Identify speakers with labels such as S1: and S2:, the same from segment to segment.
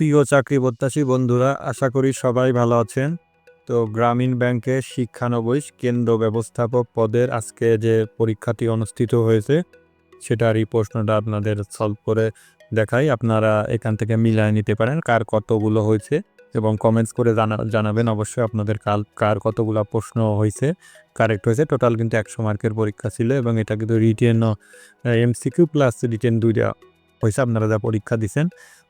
S1: প্রিয় চাকরি প্রত্যাশী বন্ধুরা, আশা করি সবাই ভালো আছেন। তো গ্রামীণ ব্যাংকের শিক্ষানবিশ কেন্দ্র ব্যবস্থাপক পদের আজকে যে পরীক্ষাটি অনুষ্ঠিত হয়েছে সেটার এই প্রশ্নটা আপনাদের সলভ করে দেখাই। আপনারা এখান থেকে মিলায় নিতে পারেন কার কতগুলো হয়েছে এবং কমেন্টস করে জানা, জানাবেন। অবশ্যই আপনাদের কাল, কার কতগুলো প্রশ্ন হয়েছে কারেক্ট হয়েছে। টোটাল কিন্তু একশো মার্কের পরীক্ষা ছিল এবং এটা কিন্তু রিটেন এমসিকিউ প্লাস রিটেন দুইটা হয়েছে। আপনারা যা পরীক্ষা দিচ্ছেন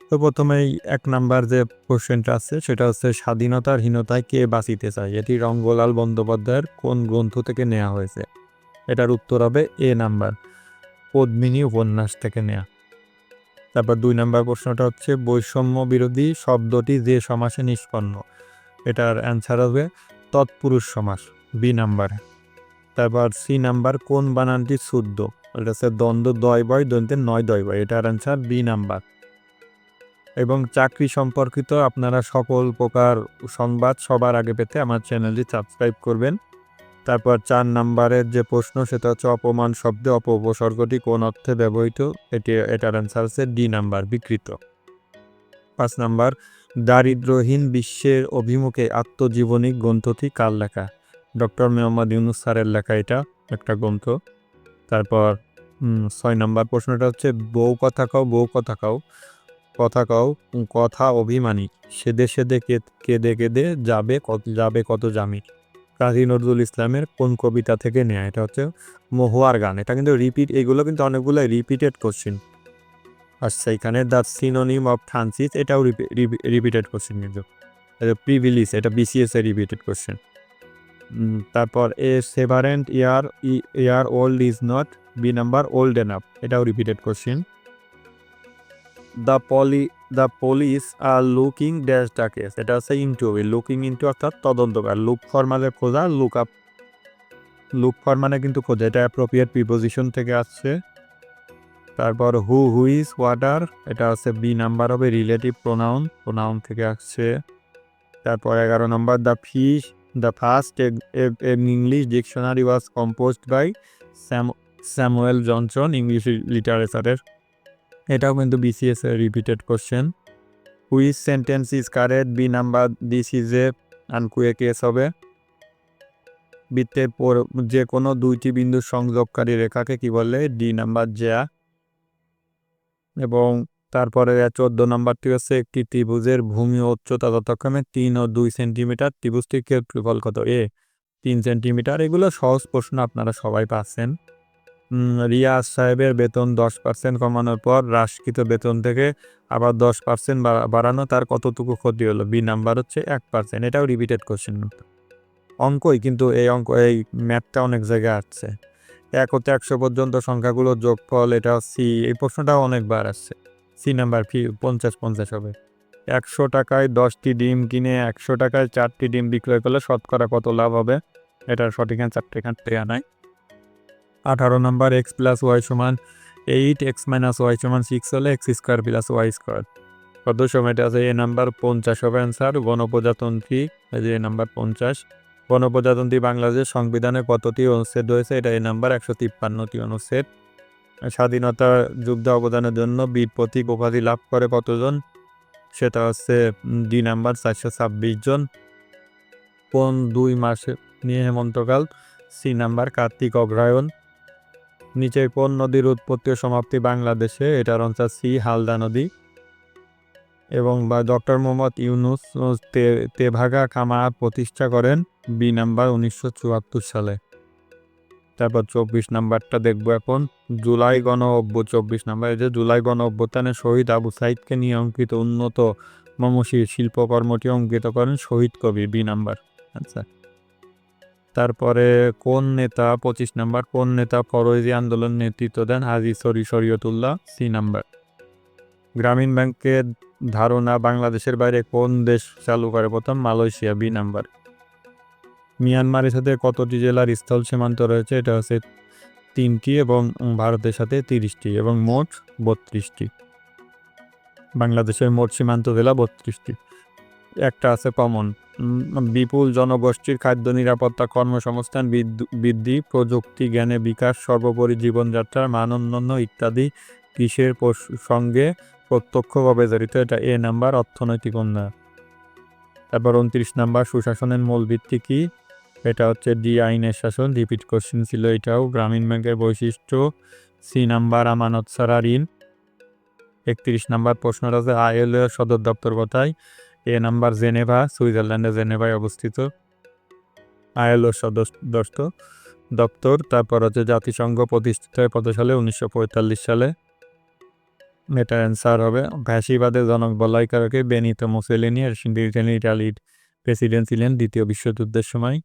S1: তো প্রথমেই এক নাম্বার যে কোশ্চেনটা আছে, সেটা হচ্ছে স্বাধীনতার হীনতায় কে বাঁচিতে চায়? এটি রঙ্গলাল বন্দ্যোপাধ্যায়ের কোন গ্রন্থ থেকে নেওয়া হয়েছে? এটার উত্তর হবে এ নাম্বার, পদ্মিনী উপন্যাস থেকে নেওয়া তারপর দুই নাম্বার প্রশ্নটা হচ্ছে, বৈষম্য বিরোধী শব্দটি যে সমাসে নিষ্পন্ন, এটার অ্যান্সার হবে তৎপুরুষ সমাস বি নাম্বারে। তারপর সি নাম্বার, কোন বানানটি শুদ্ধ? এটা হচ্ছে দ্বন্দ্ব দয় বয় দন্তের নয় দয় বয় এটার অ্যান্সার বি নাম্বার। এবং চাকরি সম্পর্কিত আপনারা সকল প্রকার সংবাদ সবার আগে পেতে আমার চ্যানেলটি সাবস্ক্রাইব করবেন। তারপর চার নাম্বারের যে প্রশ্ন, সেটা হচ্ছে অপমান শব্দে অপ উপসর্গটি কোন অর্থে ব্যবহৃত? এটি, এটার অ্যান্সার হচ্ছে ডি নাম্বার, বিকৃত। পাঁচ নাম্বার দারিদ্রহীন বিশ্বের অভিমুখে আত্মজীবনী গ্রন্থটি কার লেখা? ডক্টর মোহাম্মদ ইউনুস স্যারের লেখা এটা, একটা গ্রন্থ। তারপর ছয় নাম্বার প্রশ্নটা হচ্ছে বউ কথা কাও, বউ কথা কাও। কথা কাও, কথা অভিমানী। সেদে সেদে কেঁদে কেঁদে যাবে কত যাবে কত জামি। কাজী নজরুল ইসলামের কোন কবিতা থেকে নেয়া? এটা হচ্ছে মহুয়ার গান। এটা কিন্তু রিপিট এগুলো কিন্তু অনেকগুলো রিপিটেড কোশ্চিন আচ্ছা এখানে দ্য সিনোনিম অফ ফ্রান্সিস এটাও রিপিটেড কোশ্চেন কিন্তু। প্রিভিলিস এটা বিসিএস এর রিপিটেড কোশ্চেন তারপর a seventeen year year old is not, B number old enough, এটাও repeated question the poly the police are looking dash case এটা হচ্ছে ইন্টু লুকিং ইন্টু অর্থাৎ তদন্তকার look for মানে খোঁজা লুক আপ লুক ফর কিন্তু খোঁজা, এটা অ্যাপ্রোপ্রিয়েট প্রিপোজিশন থেকে আসছে। তারপর হু হু ইজ ওয়াটার এটা হচ্ছে বি নাম্বার হবে রিলেটিভ প্রোনাউন প্রোনাউন থেকে আসছে। তারপর এগারো নম্বর the fish the first English dictionary was composed by Sam Samuel Johnson English লিটারেচারের এটাও কিন্তু বিসিএস এর repeated question which sentence is correct B number this is a unique case হবে। বৃত্তের পর যে কোনো দুইটি বিন্দুর সংযোগকারী রেখাকে কি বলে? ডি নাম্বার জ্যা এবং তারপরে চোদ্দ নম্বরটি হচ্ছে একটি ত্রিভুজের ভূমি উচ্চতা যথাক্রমে তিন ও দুই সেন্টিমিটার। ত্রিভুজটির ক্ষেত্রফল কত? এ তিন সেন্টিমিটার। এগুলো সহজ প্রশ্ন আপনারা সবাই পাচ্ছেন। রিয়াজ সাহেবের বেতন দশ পার্সেন্ট কমানোর পর হ্রাসকৃত বেতন থেকে আবার দশ পার্সেন্ট বাড়ানো, তার কতটুকু ক্ষতি হলো? বি নাম্বার হচ্ছে এক পার্সেন্ট এটাও রিপিটেড কোশ্চেন অঙ্কই কিন্তু এই অঙ্ক, এই ম্যাথটা অনেক জায়গায় আসছে। এক হতে একশো পর্যন্ত সংখ্যাগুলো যোগফল, এটা সি এই প্রশ্নটাও অনেকবার আসছে। সি নাম্বার ফি, পঞ্চাশ পঞ্চাশ হবে। একশো টাকায় দশটি ডিম কিনে একশো টাকায় চারটি ডিম বিক্রয় করলে শতকরা কত লাভ হবে? এটার সঠিক অ্যান্সারটা এখান থেকে আনাই। আঠারো নাম্বার এক্স প্লাস ওয়াই সমান এইট এক্স মাইনাস ওয়াই সমান সিক্স হলে x square plus y square কত সময়টা আছে? এ নাম্বার পঞ্চাশ হবে অ্যান্সার গণপ্রজাতন্ত্রী যে এ নাম্বার পঞ্চাশ। গণপ্রজাতন্ত্রী বাংলাদেশ সংবিধানে কতটি অনুচ্ছেদ রয়েছে? এটা এই নাম্বার একশো তিপ্পান্নটি অনুচ্ছেদ। স্বাধীনতা যুদ্ধ অবদানের জন্য বীর প্রতীক উপাধি লাভ করে কতজন? সেটা হচ্ছে ডি নাম্বার, চারশো ছাব্বিশ জন। কোন দুই মাসে নিয়ে হেমন্তকাল? সি নাম্বার, কার্তিক অগ্রায়ণ নিচে কোন নদীর উৎপত্তি ও সমাপ্তি বাংলাদেশে? এটার অঞ্চল সি, হালদা নদী। এবং বা ডক্টর মোহাম্মদ ইউনুস তেভাগা খামার প্রতিষ্ঠা করেন বি নাম্বার উনিশশো চুয়াত্তর সালে। তারপর চব্বিশ নাম্বারটা দেখব এখন। জুলাই গণ অভ্য, চব্বিশ নাম্বার যে জুলাই গণ অভ্যুত্থানে শহীদ আবু সাইদকে নিয়ে অঙ্কিত উন্নত মমশী শিল্পকর্মটি অঙ্কিত করেন শহীদ কবি বি নাম্বার। আচ্ছা। তারপরে কোন নেতা, পঁচিশ নাম্বার, কোন নেতা ফরজি আন্দোলন নেতৃত্ব দেন Haji sorry Shariatullah? C number. Grameen ব্যাংকের ধারণা বাংলাদেশের বাইরে কোন দেশ চালু করে প্রথম? Malaysia, B number. মিয়ানমারের সাথে কতটি জেলার স্থল সীমান্ত রয়েছে? এটা হচ্ছে তিনটি এবং ভারতের সাথে তিরিশটি এবং মোট বত্রিশটি। বাংলাদেশের মোট সীমান্ত জেলা বত্রিশটি। একটা আছে কমন বিপুল জনগোষ্ঠীর খাদ্য নিরাপত্তা কর্মসংস্থান বৃদ্ধি, প্রযুক্তি জ্ঞানে বিকাশ, সর্বোপরি জীবনযাত্রার মান উন্নয়ন ইত্যাদি পশ- সঙ্গে প্রত্যক্ষভাবে জড়িত। এটা এ নাম্বার অর্থনৈতিক উন্নয়ন। তারপর উনত্রিশ নাম্বার সুশাসনের মূল ভিত্তি কি? এটা হচ্ছে ডি আইনের শাসন রিপিট কোশ্চেন ছিল এটাও। গ্রামীণ ব্যাংকের বৈশিষ্ট্য সি নাম্বার আমানত ছাড়া ঋণ। একত্রিশ নাম্বার প্রশ্নটা আছে আইএলও সদর দপ্তর কোথায়? এ নাম্বার জেনেভা সুইজারল্যান্ডে জেনেভায় অবস্থিত। আইএলও সদর দপ্তর, তারপর হচ্ছে জাতিসংঘ প্রতিষ্ঠিত হয় কত সালে উনিশশো পঁয়তাল্লিশ সালে। এটা অ্যান্সার হবে ফ্যাসিবাদের জনক বলাইকারকে বেনিতো মুসেলিনি ব্রিটেন ইটালির প্রেসিডেন্ট ছিলেন দ্বিতীয় বিশ্বযুদ্ধের সময়।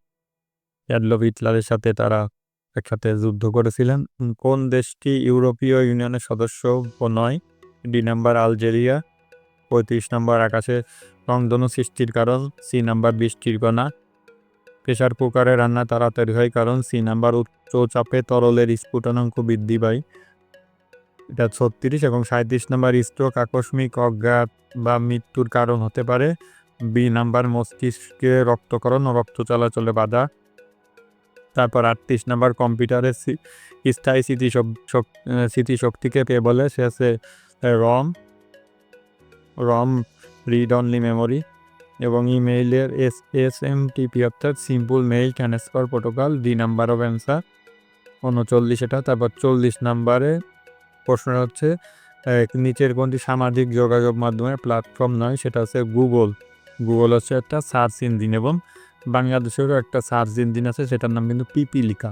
S1: অ্যাডলফ হিটলারের সাথে তারা একসাথে যুদ্ধ করেছিলেন। কোন দেশটি ইউরোপীয় ইউনিয়নের সদস্য নয়? ডি নাম্বার আলজেরিয়া, পঁয়ত্রিশ নম্বর আকাশে রংধনু সৃষ্টির কারণ, সি নাম্বার বৃষ্টির কণা। প্রেশার কুকারে রান্না তাড়াতাড়ি হয় কারণ, সি নাম্বার উচ্চ চাপে তরলের স্ফুটনাঙ্ক বৃদ্ধি পায়। এটা ছত্রিশ এবং সাঁত্রিশ নাম্বার স্ট্রোক আকস্মিক অজ্ঞাত বা মৃত্যুর কারণ হতে পারে। বি নাম্বার মস্তিষ্কে রক্তকরণ ও রক্ত চলাচলে বাধা। তারপর আটত্রিশ নাম্বার কম্পিউটারের স্থায়ী স্মৃতিশক- স্মৃতিশক্তিকে কে বলে? সে আছে ROM. ROM read only memory এবং ইমেইলের এস এস এম টিপি অর্থাৎ simple mail transfer protocol D number of answer উনচল্লিশ এটা। তারপর চল্লিশ নাম্বারে প্রশ্নটা হচ্ছে নিচের কোনটি সামাজিক যোগাযোগ মাধ্যমের প্ল্যাটফর্ম নয়, সেটা হচ্ছে গুগল গুগল হচ্ছে একটা সার্চ ইঞ্জিন এবং বাংলাদেশেরও একটা সার্চ ইঞ্জিন আছে, সেটার নাম কিন্তু পিপিলিকা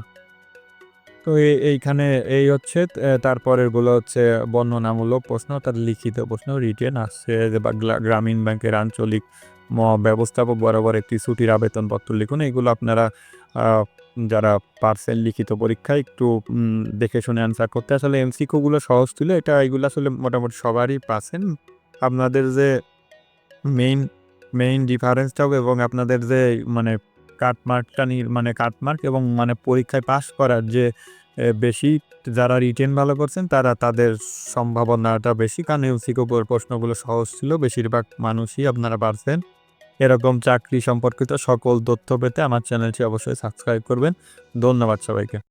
S1: তো এইখানে এই হচ্ছে আহ, তারপরেরগুলো হচ্ছে বর্ণনামূলক প্রশ্ন তার লিখিত প্রশ্ন রিটেন আসছে যে বা গ্রামীণ ব্যাংকের আঞ্চলিক ব্যবস্থাপক বরাবর একটি ছুটির আবেদনপত্র লিখুন এগুলো আপনারা যারা পার্সেল লিখিত পরীক্ষায় একটু দেখে শুনে অ্যান্সার করতে। আসলে এমসিকিউগুলো সহজ ছিল এটা এগুলো আসলে মোটামুটি সবারই পাচ্ছেন আপনাদের যে মেইন মেইন ডিফারেন্সটা হবে এবং আপনাদের যে মানে কাটমার্কটা মানে কাটমার্ক এবং মানে পরীক্ষায় পাস করার যে বেশি যারা রিটেন ভালো করছেন, তারা তাদের সম্ভাবনাটা বেশি। কারণ এমসিকিউ প্রশ্নগুলো সহজ ছিল, বেশিরভাগ মানুষই আপনারা পারছেন। এরকম চাকরি সম্পর্কিত সকল তথ্য পেতে আমার চ্যানেলটি অবশ্যই সাবস্ক্রাইব করবেন। ধন্যবাদ সবাইকে।